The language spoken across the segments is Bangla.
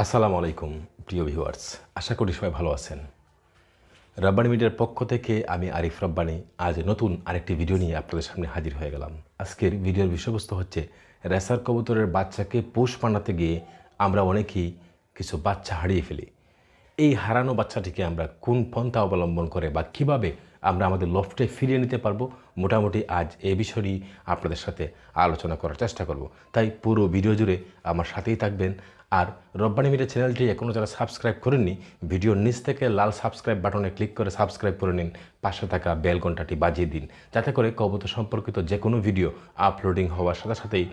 আসসালামু আলাইকুম, প্রিয় ভিউয়ার্স। আশা করি সবাই ভালো আছেন। রাব্বানি মিডিয়ার পক্ষ থেকে আমি আরিফ রব্বানি। আজ নতুন আরেকটি ভিডিও নিয়ে আপনাদের সামনে হাজির হয়ে গেলাম। আজকের ভিডিওর বিষয়বস্তু হচ্ছে, রেসার কবুতরের বাচ্চাকে পোষ বানাতে গিয়ে আমরা অনেকেই কিছু বাচ্চা হারিয়ে ফেলি। এই হারানো বাচ্চাটিকে আমরা কোন পন্থা অবলম্বন করে বা কীভাবে আমরা আমাদের লফটে ফিরিয়ে নিতে পারব। মোটামুটি আজ এ বিষয়টি আপনাদের সাথে আলোচনা করার চেষ্টা করব। তাই পুরো ভিডিও জুড়ে আমার সাথেই থাকবেন। আর রব্বানি মিডিয়া চ্যানেলটি এখনও যারা সাবস্ক্রাইব করেননি, ভিডিওর নিচ থেকে লাল সাবস্ক্রাইব বাটনে ক্লিক করে সাবস্ক্রাইব করে নিন। পাশে থাকা বেল ঘন্টাটি বাজিয়ে দিন, যাতে করে কবুতর সম্পর্কিত যে কোনো ভিডিও আপলোডিং হওয়ার সাথে সাথেই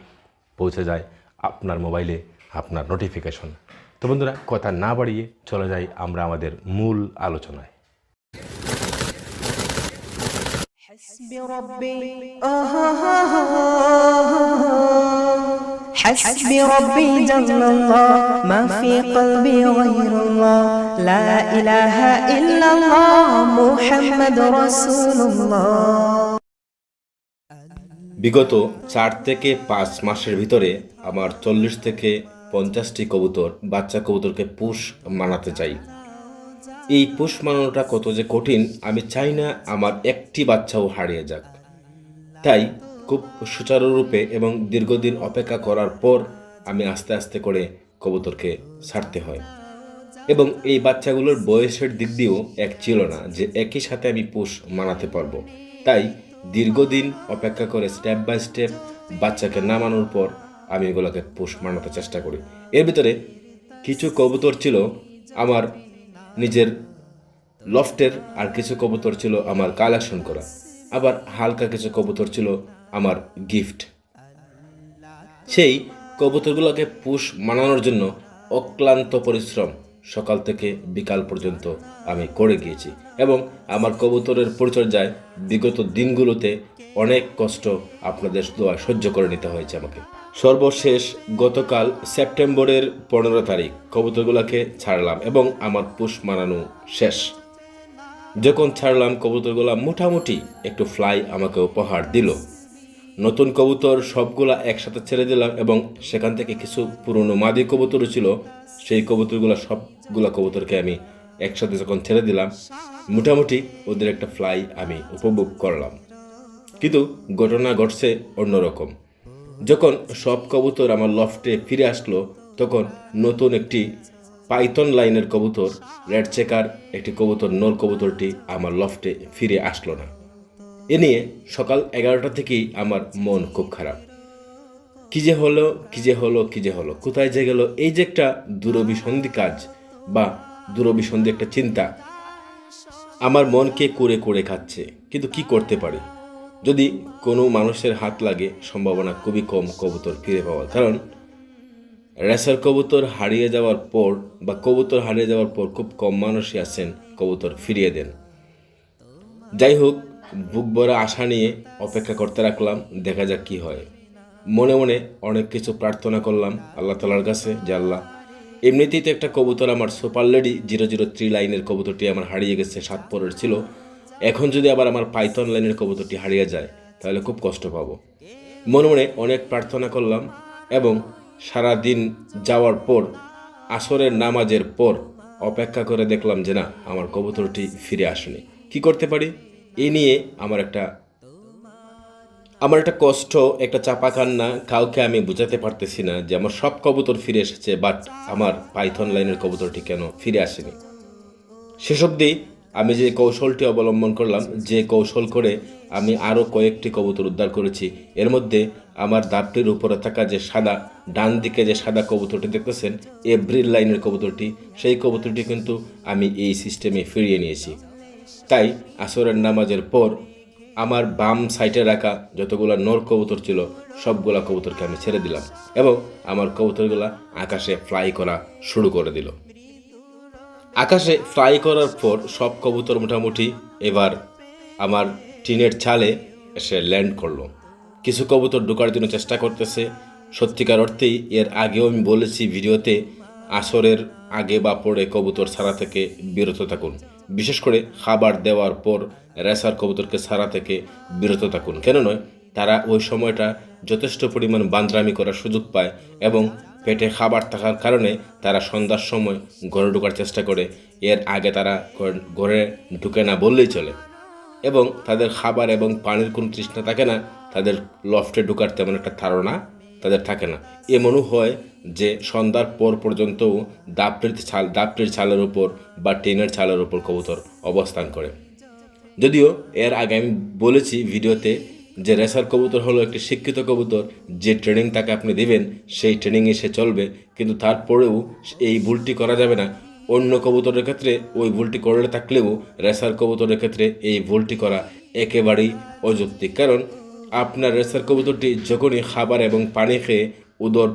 পৌঁছে যায় আপনার মোবাইলে আপনার নোটিফিকেশন। তো বন্ধুরা, কথা না বাড়িয়ে চলে যাই আমরা আমাদের মূল আলোচনায়। حسبي ربي آه آه آه آه. حسبي ربي جل الله ما في قلبي غير الله لا إله إلا الله محمد رسول الله বিগত চার থেকে পাঁচ মাসের ভিতরে আমার চল্লিশ থেকে পঞ্চাশটি কবুতর বাচ্চা কবুতরকে পুষ মানাতে চাই এই পোষ মানানোটা কত যে কঠিন, আমি চাই না আমার একটি বাচ্চাও হারিয়ে যাক। তাই খুব সুচারুরূপে এবং দীর্ঘদিন অপেক্ষা করার পর আমি আস্তে আস্তে করে কবুতরকে ছাড়তে হয়। এবং এই বাচ্চাগুলোর বয়সের দিক দিয়েও এক ছিল না যে একই সাথে আমি পোষ মানাতে পারব। তাই দীর্ঘদিন অপেক্ষা করে স্টেপ বাই স্টেপ বাচ্চাকে নামানোর পর আমি এগুলোকে পোষ মানাতে চেষ্টা করি। এর ভিতরে কিছু কবুতর ছিল আমার নিজের লফটের আর কিছু কবুতর ছিল আমার কালেকশন করা। আবার হালকা কিছু কবুতর ছিল আমার গিফট সেই কবুতরগুলোকে পুষ মানানোর জন্য অক্লান্ত পরিশ্রম সকাল থেকে বিকাল পর্যন্ত আমি করে গিয়েছি এবং আমার কবুতরের পরিচর্যায় বিগত দিনগুলোতে অনেক কষ্ট আপনাদের দোয়া সহ্য করে নিতে হয়েছে আমাকে। সর্বশেষ গতকাল সেপ্টেম্বরের পনেরো তারিখ কবুতরগুলোকে ছাড়লাম এবং আমার পুষ মানানো শেষ। যখন ছাড়লাম, কবুতরগুলো মোটামুটি একটু ফ্লাই আমাকে উপহার দিল। নতুন কবুতর সবগুলা একসাথে ছেড়ে দিলাম এবং সেখান থেকে কিছু পুরনো মাদি কবুতরও ছিল। সেই কবুতরগুলো সবগুলা কবুতরকে আমি একসাথে যখন ছেড়ে দিলাম, মোটামুটি ওদের একটা ফ্লাই আমি উপভোগ করলাম। কিন্তু ঘটনা ঘটছে অন্যরকম। যখন সব কবুতর আমার লফটে ফিরে আসলো, তখন নতুন একটি পাইথন লাইনের কবুতর রেড চেকার একটি কবুতর নর কবুতরটি আমার লফটে ফিরে আসলো না। এ নিয়ে সকাল এগারোটা থেকেই আমার মন খুব খারাপ। কী যে হলো, কী যে হলো, কী যে হলো, কোথায় যে গেল, এই যে একটা দূরভিসন্ধি কাজ বা দূরভিসন্ধি একটা চিন্তা, আমার মনকে করে করে খাচ্ছে, কিন্তু কি করতে পারি? যদি কোনো মানুষের হাত লাগে, সম্ভাবনা খুবই কম কবুতর ফিরে পাওয়ার। কারণ, রেসার কবুতর হারিয়ে যাওয়ার পর বা কবুতর হারিয়ে যাওয়ার পর খুব কম মানুষই আছেন কবুতর ফিরিয়ে দেন। যাই হোক, বুক ভরা আশা নিয়ে অপেক্ষা করতে রাখলাম, দেখা যাক কি হয়। মনে মনে অনেক কিছু প্রার্থনা করলাম আল্লাহ তালার কাছে যে, আল্লাহ, এমনিতেই তো একটা কবুতর আমার super lady zero zero three লাইনের কবুতরটি আমার হারিয়ে গেছে, সাত পরের ছিল। এখন যদি আবার আমার পাইথন লাইনের কবুতরটি হারিয়ে যায়, তাহলে খুব কষ্ট পাবো। মনে মনে অনেক প্রার্থনা করলাম এবং সারা দিন যাওয়ার পর, আসরের নামাজের পর অপেক্ষা করে দেখলাম যে না, আমার কবুতরটি ফিরে আসেনি। কি করতে পারি? এ নিয়ে আমার একটা আমার একটা কষ্ট, একটা চাপা কান্না, কাউকে আমি বোঝাতে পারতেছি না যে আমার সব কবুতর ফিরে এসেছে, বাট আমার পাইথন লাইনের কবুতরটি কেন ফিরে আসেনি। শেষ অবধি আমি যে কৌশলটি অবলম্বন করলাম, যে কৌশল করে আমি আরও কয়েকটি কবুতর উদ্ধার করেছি। এর মধ্যে আমার দাঁতটির উপরে থাকা যে সাদা, ডান দিকে যে সাদা কবুতরটি দেখতেছেন এভরিল লাইনের কবুতরটি, সেই কবুতরটি কিন্তু আমি এই সিস্টেমে ফিরিয়ে নিয়েছি। তাই আসরের নামাজের পর আমার বাম সাইডে রাখা যতগুলো নর কবুতর ছিল, সবগুলা কবুতরকে আমি ছেড়ে দিলাম এবং আমার কবুতরগুলা আকাশে ফ্লাই করা শুরু করে দিল। আকাশে ফ্লাই করার পর সব কবুতর মোটামুটি এবার আমার টিনের ছালে এসে ল্যান্ড করল। কিছু কবুতর ঢোকার জন্য চেষ্টা করতেছে। সত্যিকার অর্থেই এর আগেও আমি বলেছি ভিডিওতে, আসরের আগে বা পরে কবুতর ছাড়া থেকে বিরত থাকুন। বিশেষ করে খাবার দেওয়ার পর রেসার কবুতরকে ছাড়া থেকে বিরত থাকুন। কেন নয়, তারা ওই সময়টা যথেষ্ট পরিমাণ বান্দ্রামি করার সুযোগ পায় এবং পেটে খাবার থাকার কারণে তারা সন্ধ্যার সময় ঘরে ঢোকার চেষ্টা করে। এর আগে তারা ঘরে ঢুকে না বললেই চলে। এবং তাদের খাবার এবং পানির কোনো তৃষ্ণা থাকে না, তাদের লফটে ঢোকার তেমন একটা ধারণা তাদের থাকে না। এমনও হয় যে সন্ধ্যার পর পর্যন্তও দাপটির ছাল দাপটির ছালের উপর বা টিনের ছালের উপর কবুতর অবস্থান করে। যদিও এর আগে আমি বলেছি ভিডিওতে যে রেসার কবুতর হলো একটি শিক্ষিত কবুতর, যে ট্রেনিং তাকে আপনি দিবেন, সেই ট্রেনিংয়ে সে চলবে, কিন্তু তারপরেও এই ভুলটি করা যাবে না। অন্য কবুতরের ক্ষেত্রে ওই ভুলটি করলে থাকলেও রেসার কবুতরের ক্ষেত্রে এই ভুলটি করা একেবারেই অযৌক্তিক। কারণ আপনার রেসার কবুতরটি যখনই খাবার এবং পানি খেয়ে উদর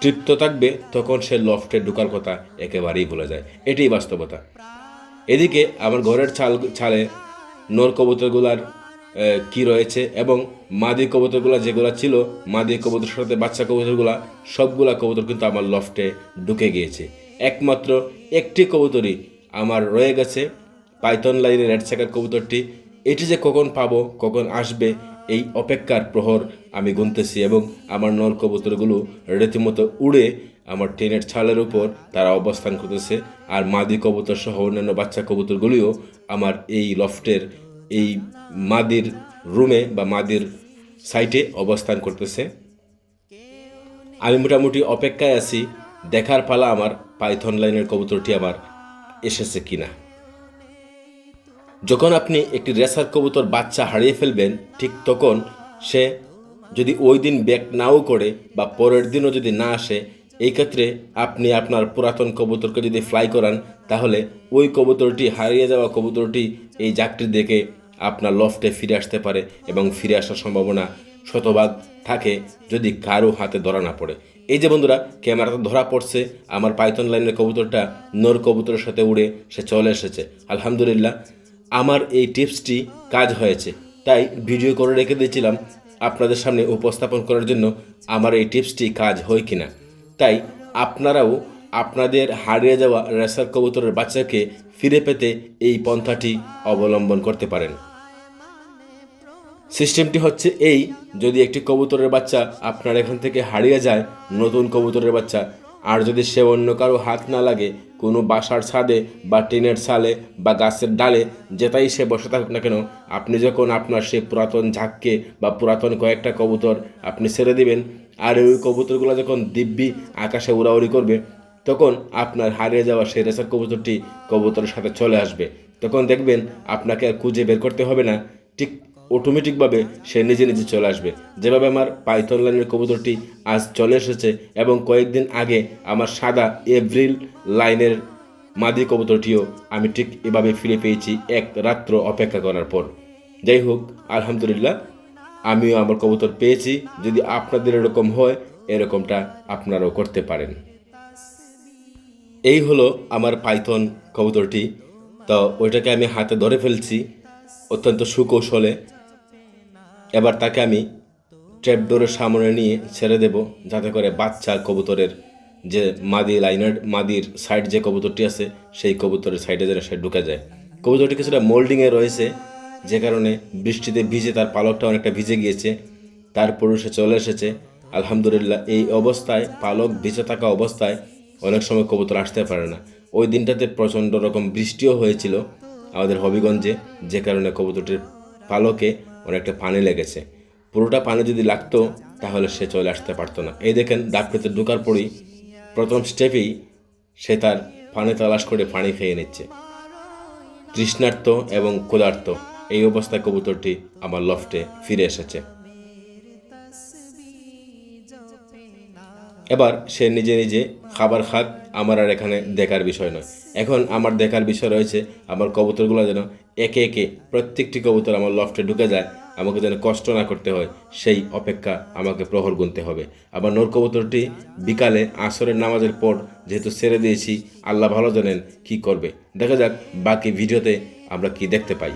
তৃপ্ত থাকবে, তখন সে লফটে ঢোকার কথা একেবারেই ভুলে যায়। এটাই বাস্তবতা। এদিকে আমার ঘরের ছাল, ছালে নর কবুতরগুলার কি রয়েছে এবং মাদি কবুতরগুলা যেগুলো ছিল, মাদি কবুতরের সাথে বাচ্চা কবুতরগুলা, সবগুলা কবুতর কিন্তু আমার লফটে ঢুকে গিয়েছে। একমাত্র একটি কবুতরই আমার রয়ে গেছে, পাইথন লাইনের রেড চেকার কবুতরটি। এটি যে কখন পাবো, কখন আসবে, এই অপেক্ষার প্রহর আমি গুনতেছি এবং আমার নর কবুতরগুলো রীতিমতো উড়ে আমার ট্রেনের ছালের উপর তারা অবস্থান করতেছে। আর মাদি কবুতর সহ অন্যান্য বাচ্চা কবুতরগুলিও আমার এই লফটের এই মাদির রুমে বা মাদির সাইটে অবস্থান করতেছে। আমি মোটামুটি অপেক্ষায় আছি, দেখার পালা আমার পাইথন লাইনের কবুতরটি আবার এসেছে কিনা। যখন আপনি একটি রেসার কবুতর বাচ্চা হারিয়ে ফেলবেন, ঠিক তখন সে যদি ওই দিন ব্যাক নাও করে বা পরের দিনও যদি না আসে, এই ক্ষেত্রে আপনি আপনার পুরাতন কবুতরকে যদি ফ্লাই করান, তাহলে ওই কবুতরটি হারিয়ে যাওয়া কবুতরটি এই জাকটি দেখে আপনার লফটে ফিরে আসতে পারে এবং ফিরে আসার সম্ভাবনা শতভাগ থাকে যদি কারও হাতে ধরা না পড়ে। এই যে বন্ধুরা, ক্যামেরাতে ধরা পড়ছে, আমার পাইথন লাইনের কবুতরটা নর কবুতরের সাথে উড়ে সে চলে এসেছে। আলহামদুলিল্লাহ, আমার এই টিপসটি কাজ হয়েছে। তাই ভিডিও করে রেখে দিয়েছিলাম আপনাদের সামনে উপস্থাপন করার জন্য আমার এই টিপসটি কাজ হয় কিনা। তাই আপনারাও আপনাদের হারিয়ে যাওয়া রেসার কবুতরের বাচ্চাকে ফিরে পেতে এই পন্থাটি অবলম্বন করতে পারেন। সিস্টেমটি হচ্ছে এই, যদি একটি কবুতরের বাচ্চা আপনার এখান থেকে হারিয়ে যায়, নতুন কবুতরের বাচ্চা, আর যদি সে অন্য কারও হাত না লাগে, কোনো বাসার ছাদে বা টিনের ছালে বা গাছের ডালে, যেটাই সে বসে থাকুক না কেন, আপনি যখন আপনার সেই পুরাতন ঝাঁককে বা পুরাতন কয়েকটা কবুতর আপনি ছেড়ে দিবেন, আর ওই কবুতরগুলো যখন দিব্যি আকাশে উড়াউড়ি করবে, তখন আপনার হারিয়ে যাওয়া সেই রেসার কবুতরটি কবুতরের সাথে চলে আসবে। তখন দেখবেন আপনাকে আর খুঁজে বের করতে হবে না। ঠিক অটোমেটিকভাবে সে নিজে নিজে চলে আসবে। যেভাবে আমার পাইথন লাইনের কবুতরটি আজ চলে এসেছে এবং কয়েকদিন আগে আমার সাদা এভ্রিল লাইনের মাদি কবুতরটিও আমি ঠিক এভাবে ফিরে পেয়েছি এক রাত্র অপেক্ষা করার পর। যাই হোক, আলহামদুলিল্লাহ, আমিও আমার কবুতর পেয়েছি। যদি আপনাদের এরকম হয়, এরকমটা আপনারাও করতে পারেন। এই হলো আমার পাইথন কবুতরটি। তো ওইটাকে আমি হাতে ধরে ফেলছি। অত্যন্ত সুকৌশলে এবার তাকে আমি ট্র্যাপডোরের সামনে নিয়ে ছেড়ে দেব, যাতে করে বাচ্চা কবুতরের যে মাদি লাইনার, মাদির সাইড যে কবুতরটি আছে, সেই কবুতরের সাইডে যেন সে ঢুকে যায়। কবুতরটি কিছুটা মোল্ডিংয়ে রয়েছে, যে কারণে বৃষ্টিতে ভিজে তার পালকটা অনেকটা ভিজে গিয়েছে। তারপরও সে চলে এসেছে। আলহামদুলিল্লাহ, এই অবস্থায় পালক ভিজে থাকা অবস্থায় অনেক সময় কবুতর আসতে পারে না। ওই দিনটাতে প্রচণ্ড রকম বৃষ্টিও হয়েছিল আমাদের হবিগঞ্জে, যে কারণে কবুতরটির পালকে অনেকটা পানি লেগেছে। পুরোটা পানি যদি লাগতো, তাহলে সে চলে আসতে পারতো না। এই দেখেন ডাকপিতে ঢোকার পরই প্রথম স্টেপেই সে তার পানি তালাশ করে পানি খেয়ে নিচ্ছে। তৃষ্ণার্ত এবং ক্ষুধার্ত এই অবস্থায় কবুতরটি আমার লফটে ফিরে এসেছে। এবার সে নিজে নিজে খাবার খাক আমার আর এখানে দেখার বিষয় নয়। এখন আমার দেখার বিষয় রয়েছে, আমার কবুতরগুলো যেন একে একে প্রত্যেকটি কবুতর আমার লফটে ঢুকে যায়, আমাকে যেন কষ্ট না করতে হয়, সেই অপেক্ষা আমাকে প্রহর গুনতে হবে। আবার নোর কবুতরটি বিকালে আসরের নামাজের পর যেহেতু ছেড়ে দিয়েছি, আল্লাহ ভালো জানেন কি করবে। দেখা যাক বাকি ভিডিওতে আমরা কি দেখতে পাই।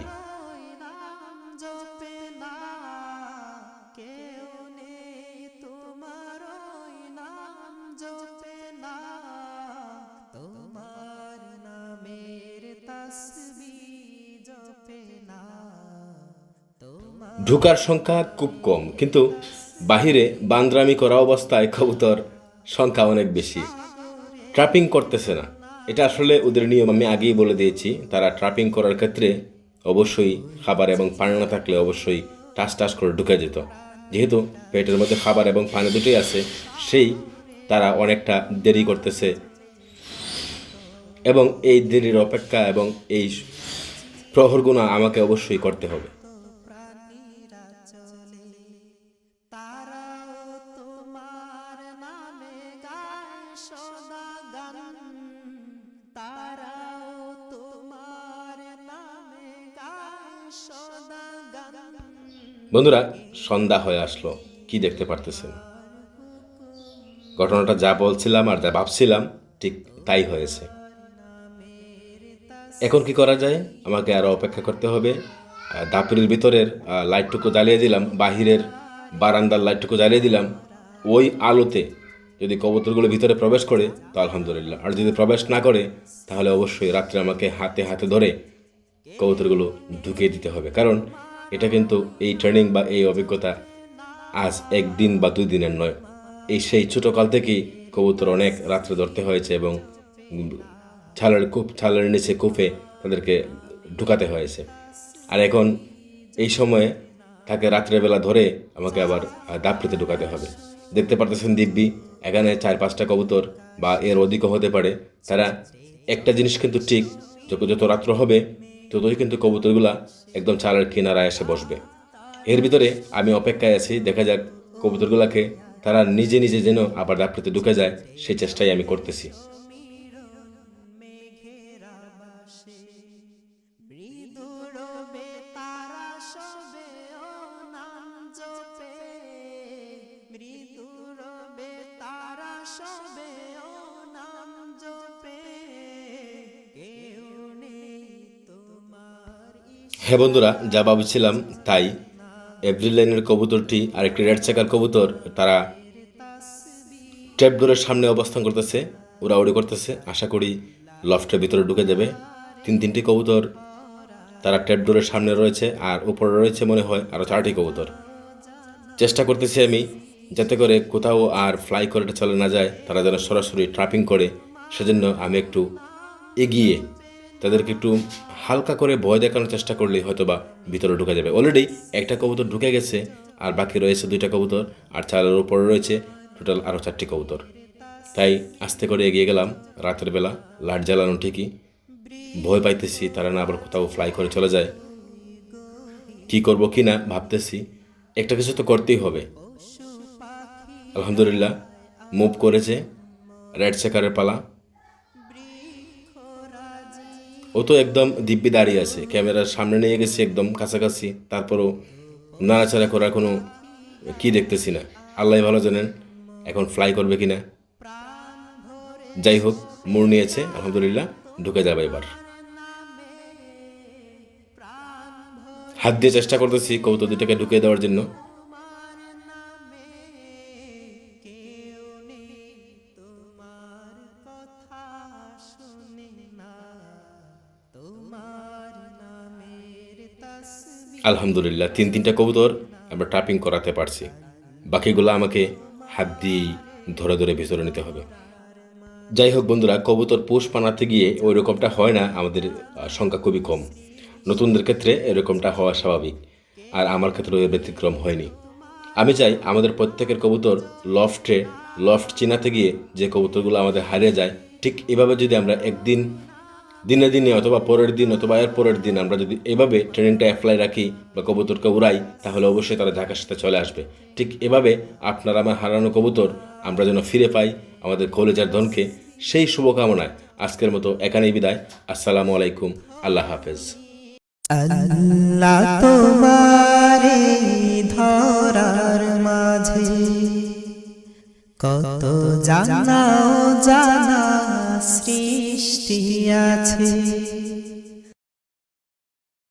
ঢোকার সংখ্যা খুব কম, কিন্তু বাহিরে বান্দ্রামি করা অবস্থায় কবুতর সংখ্যা অনেক বেশি। ট্রাপিং করতেছে না। এটা আসলে ওদের নিয়ম, আমি আগেই বলে দিয়েছি, তারা ট্রাপিং করার ক্ষেত্রে অবশ্যই খাবার এবং পানি না থাকলে অবশ্যই টাস টাস করে ঢুকে যেত। যেহেতু পেটের মধ্যে খাবার এবং পানি দুটোই আছে, সেই তারা অনেকটা দেরি করতেছে। এবং এই দেরির অপেক্ষা এবং এই প্রহরগুণা আমাকে অবশ্যই করতে হবে। বন্ধুরা, সন্ধ্যা হয়ে আসলো। কি দেখতে পারতেছেন? ঘটনাটা যা বলছিলাম আর যা ভাবছিলাম, ঠিক তাই হয়েছে। এখন কি করা যায়? আমাকে আরও অপেক্ষা করতে হবে। দাপুরের ভিতরের লাইটটুকু জ্বালিয়ে দিলাম, বাহিরের বারান্দার লাইটটুকু জ্বালিয়ে দিলাম। ওই আলোতে যদি কবুতরগুলো ভিতরে প্রবেশ করে, তো আলহামদুলিল্লাহ। আর যদি প্রবেশ না করে, তাহলে অবশ্যই রাত্রে আমাকে হাতে হাতে ধরে কবুতরগুলো ঢুকিয়ে দিতে হবে। কারণ এটা কিন্তু এই ট্রেনিং বা এই অভিজ্ঞতা আজ একদিন বা দুই দিনের নয়। এই সেই ছোটোকাল থেকেই কবুতর অনেক রাত্রে ধরতে হয়েছে এবং ছালের কূপ, ছালের নিচে কূপে তাদেরকে ঢুকাতে হয়েছে। আর এখন এই সময়ে তাকে রাত্রেবেলা ধরে আমাকে আবার দাপড়িতে ঢুকাতে হবে। দেখতে পারতেছেন দিব্যি, এখানে চার, পাঁচটা কবুতর বা এর অধিকও হতে পারে। তারা একটা জিনিস কিন্তু ঠিক যত রাত্র হবে ততই কিন্তু কবুতরগুলা একদম চালের কিনারায় এসে বসবে। এর ভিতরে আমি অপেক্ষায় আছি, দেখা যাক কবুতরগুলাকে তারা নিজে নিজে যেন আবার দাপড়িতে ঢুকে যায়, সেই চেষ্টাই আমি করতেছি। হ্যাঁ বন্ধুরা, যা ভাবছিলাম তাই। এপ্রিল লাইনের কবুতরটি আর একটি রেড চেকার কবুতর, তারা ট্যাপডোরের সামনে অবস্থান করতেছে ওরা উড়াউড়ি করতেছে। আশা করি লফটের ভিতরে ঢুকে যাবে। তিন তিনটি কবুতর তারা ট্যাপডোরের সামনে রয়েছে আর উপরে রয়েছে মনে হয় আরও চারটি কবুতর। চেষ্টা করতেছি আমি যাতে করে কোথাও আর ফ্লাই করে চলে না যায়, তারা যেন সরাসরি ট্রাপিং করে। সেজন্য আমি একটু এগিয়ে তাদেরকে একটু হালকা করে ভয় দেখানোর চেষ্টা করলেই হয়তো বা ভিতরে ঢুকে যাবে। অলরেডি একটা কবুতর ঢুকে গেছে, আর বাকি রয়েছে দুইটা কবুতর, আর চালের উপরে রয়েছে টোটাল আরও চারটি কবুতর। তাই আস্তে করে এগিয়ে গেলাম, রাতের বেলা লাইট জ্বালানো ঠিকই। ভয় পাইতেছি তারা না আবার কোথাও ফ্লাই করে চলে যায়। কি করব, কি না ভাবতেছি। একটা কিছু তো করতেই হবে। আলহামদুলিল্লাহ মুভ করেছে রেড চেকারের পালা। ও তো একদম দিব্যি দাঁড়িয়ে আছে। ক্যামেরার সামনে নিয়ে গেছি একদম কাছাকাছি। তারপরও নাড়াচাড়া করার কোনো কি দেখতেছি না। আল্লাহ ভালো জানেন এখন ফ্লাই করবে কি না যাই হোক, মোড় নিয়েছে, আলহামদুলিল্লাহ, ঢুকে যাবে এবার। হাত দিয়ে চেষ্টা করতেছি কৌতুক দুটাকে ঢুকিয়ে দেওয়ার জন্য। আলহামদুলিল্লাহ, তিন তিনটা কবুতর আমরা ট্রাপিং করাতে পারছি। বাকিগুলো আমাকে হাত দিয়েই ধরে ধরে ভিতরে নিতে হবে। যাই হোক বন্ধুরা, কবুতর পোষ বানাতে গিয়ে ওই রকমটা হয় না, আমাদের সংখ্যা খুবই কম। নতুনদের ক্ষেত্রে এরকমটা হওয়া স্বাভাবিক, আর আমার ক্ষেত্রে এর ব্যতিক্রম হয়নি। আমি চাই আমাদের প্রত্যেকের কবুতর লফটে, লফট চিনাতে গিয়ে যে কবুতরগুলো আমাদের হারিয়ে যায়, ঠিক এভাবে যদি আমরা একদিন দিনে দিনে অথবা পরের দিন অথবা এর পরের দিন আমরা যদি এভাবে ট্রেনিংটা অ্যাপ্লাই রাখি বা কবুতরকে উড়াই, তাহলে অবশ্যই তারা ঢাকার সাথে চলে আসবে। ঠিক এভাবে আপনার আমার হারানো কবুতর আমরা যেন ফিরে পাই আমাদের কলেজার ধনকে, সেই শুভকামনায় আজকের মতো এখানেই বিদায়। আসসালামু আলাইকুম, আল্লাহ হাফেজ। কত জানা জানা সৃষ্টি আছে।